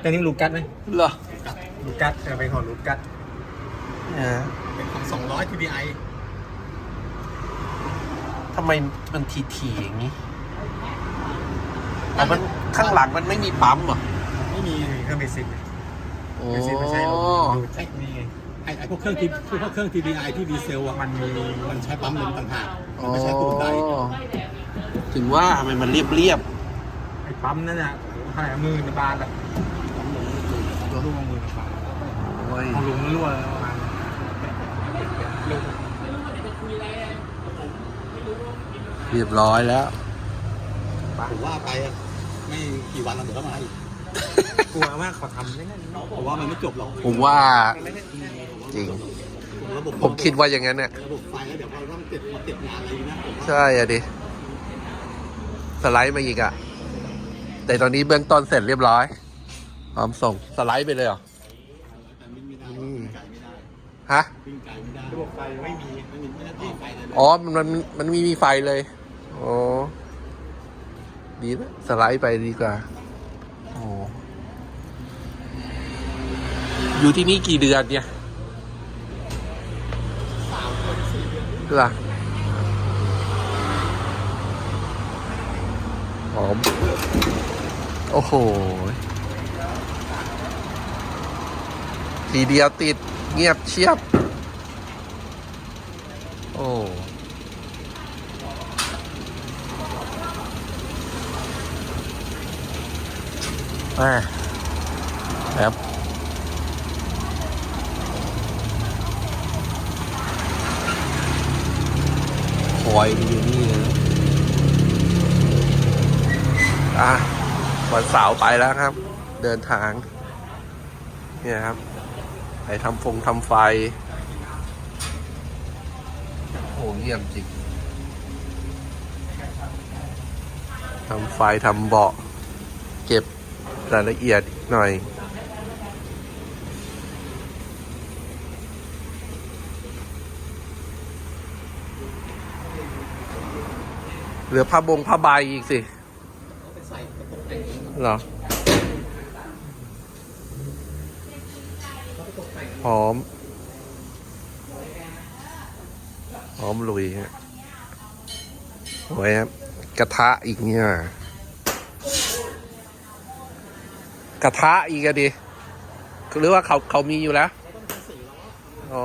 แต่นี่ลูกัสไหมเหรอลูกัสเออเป็นของลูกัสเนี่ยเป็นของสองร้อย TDI ทำไมมันทีทีๆอย่างนี้แต่มันข้างหลังมันไม่มีปั๊มเหรอไม่มีเครื่องเบสิกโอ้เบสิกไม่ใช่เราดูเทคนี่ไงไอ้ไอ้พวกเครื่องที่พวกเครื่อง TDI ที่ดีเซลอะมันมีมันใช้ปั๊มลมต่างหากอ๋มัอนไม่ใช้ตูดได ถึงว่าทำไมมันเรียบเรียบไอ้ปั๊มนั่นน่ะ เท่าไหร่หมื่นบาทละปั๊มลมรั่วหมื่นบาทโอ้ยของลุงรั่วเลยประมาณเรียบร้อยแล้วผมว่าไปไม่กี่วันแล้วเดี๋ยวก็มาอีกกลัวว่าเขาทำได้ไงผมว่ามันไม่จบหรอกผมว่าจริง ผมคิดว่าอย่างนั้นเนี่ยระบบไฟแล้วเดี๋ยวเราต้องเก็บมาเก็บงานอะไรนะใช่อะดิสไลด์มาอีกอะ แต่ตอนนี้เบื้องต้นเสร็จเรียบร้อยพร้อมส่งสไลด์ไปเลยเหรอแต่วิ่งไม่ได้อืมวิ่งไกลไม่ได้ฮะวิ่งไกลไม่ได้ระบบไฟไม่มีไม่มีไม่ได้ต่อไฟเลยนะอ๋อมันมันมันมีมีไฟเลยอ๋อดีนะสไลด์ไปดีกว่าโอ้อยู่ที่นี่กี่เดือนเนี่ยล่ะหอม โอ้โห ทีเดียวติดเงียบเชียบ โอ้อ่าครับคอยอยู่นี่เลยอะ วันเสาร์ไปแล้วครับ เดินทาง เนี่ยครับ ไปทำฟงทำไฟ โอ้เยี่ยมจริงทำไฟทำเบาะ เก็บรายละเอียดหน่อยเหลือผ้าบงผ้าใบอีกสิ เหรอพร้อมพร้อมลุยฮะโอ้ยครับ กระทะอีกเนี่ย กระทะอีกอะดิ หรือว่าเขาเขามีอยู่แล้ว อ๋อ